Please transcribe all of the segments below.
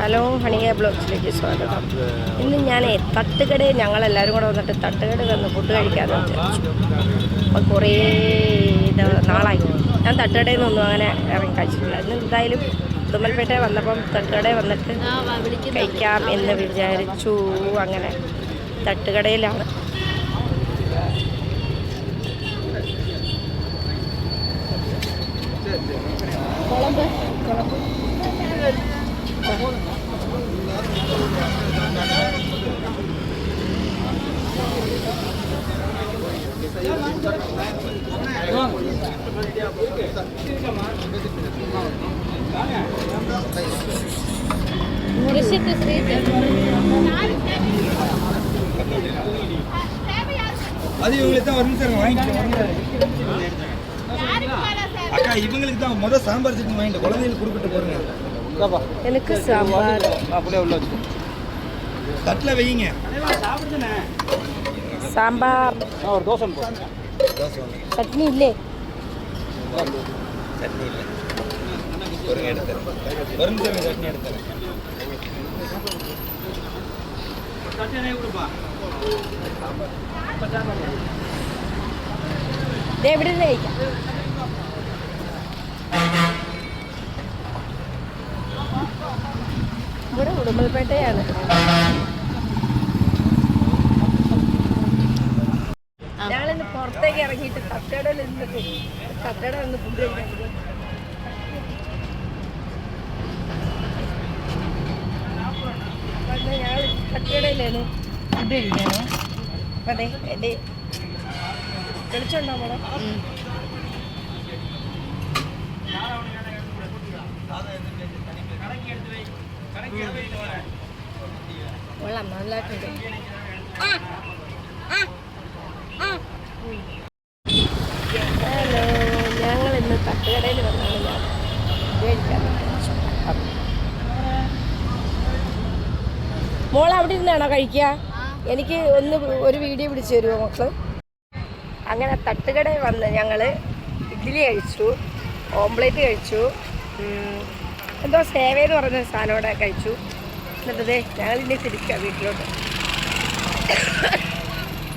Hello ഹണിക ബ്ലോഗ്സിലേക്ക് സ്വാഗതം. ഇന്ന് ഞാൻ തട്ടുകടയിൽ ഞങ്ങളെല്ലാവരും കൂടെ വന്നിട്ട് തട്ടുകടയിൽ വന്ന് ഫുഡ് കഴിക്കാമെന്ന് വിചാരിച്ചു. അപ്പം കുറേ ഇത് നാളായി. ഞാൻ തട്ടുകടയിൽ നിന്നൊന്നും അങ്ങനെ ഇറങ്ങി കഴിച്ചിട്ടില്ല. ഇന്ന് എന്തായാലും തുമ്മൽപേട്ടയിൽ വന്നപ്പം തട്ടുകടയിൽ വന്നിട്ട് കഴിക്കാം എന്ന് വിചാരിച്ചു. അങ്ങനെ തട്ടുകടയിലാണ്. മുറിശത്ത് அது இவங்களுக்கு வரும் சார்? வாங்கிக்கலாம் அக்கா இவங்களுக்கு தான் மொதல் சாம்பார் சிக்கன் வாங்கிட்டு குழந்தைகளுக்கு கொடுத்துட்டு போறேங்க. எனக்கு சாம்பார். அப்படியே உள்ள வச்சு தட்டில் வைங்க. சாம்பார். ஒரு தோசை சட்னி இல்லை. சட்னி இல்லை. ஒரு சட்னி எடுத்துறேன். எப்படி ഇവിടെ ഉടുമ്പൽപേട്ടയാണ്. ഞങ്ങളിന്ന് പുറത്തേക്ക് ഇറങ്ങിയിട്ട് തട്ടടയിൽ നിന്നിട്ട് തട്ടട നിന്ന് ഫുഡ് കഴിക്കാൻ ഞങ്ങൾ തട്ടടയിലാണ് ഫുഡ് കഴിക്കാനോ അതെ എന്റെ വെളിച്ചുണ്ടോ മോളെ? കൊള്ളാം മോൾ അവിടെ ഇരുന്നാണോ കഴിക്കുക എനിക്ക് ഒന്ന് ഒരു വീഡിയോ പിടിച്ചു തരുമോ മക്കൾ? അങ്ങനെ തട്ടുകടയിൽ വന്ന് ഞങ്ങൾ ഇഡ്ഡലി കഴിച്ചു ഓംപ്ലേറ്റ് കഴിച്ചു എന്തോ എന്തോ എന്ന് പറഞ്ഞ സാധനം കഴിച്ചു. എന്നിട്ട് ദേ ഞങ്ങൾ ഇനി തിരിക്കാം വീട്ടിലോട്ട്.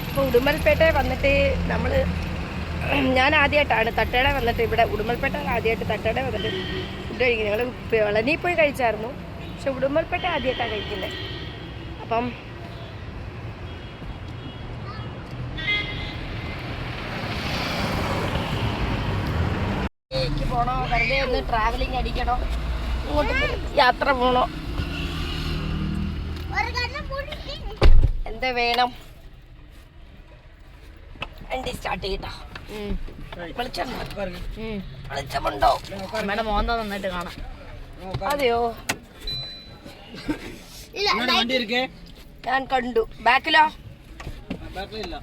അപ്പോൾ ഉടുമൽപേട്ട വന്നിട്ട് നമ്മൾ ഞാൻ ആദ്യമായിട്ടാണ് തട്ടേട വന്നിട്ട് ഇവിടെ ഉടുമ്പൽപേട്ട ആദ്യമായിട്ട് തട്ടേട വന്നിട്ട് ഫുഡ് കഴിക്കുന്നത്. ഞങ്ങൾ വിളനി പോയി കഴിച്ചായിരുന്നു. പക്ഷെ ഉടുമ്പൽപേട്ട ആദ്യമായിട്ടാണ് കഴിക്കുന്നത് അപ്പം പോണോ? വെറുതെ ഒന്ന് ട്രാവലിംഗ് അടിക്കണോ? ഇങ്ങോട്ട് യാത്ര പോണോ? എന്താ വേണം? വണ്ടി സ്റ്റാർട്ട് ചെയ്യട്ടോ വെളിച്ചമുണ്ടോ അമ്മയുടെ മോന്ത നന്നായിട്ട് കാണാം. അതെയോ? ഞാൻ കണ്ടു. ബാക്കിലോ? ബാക്കിലില്ല.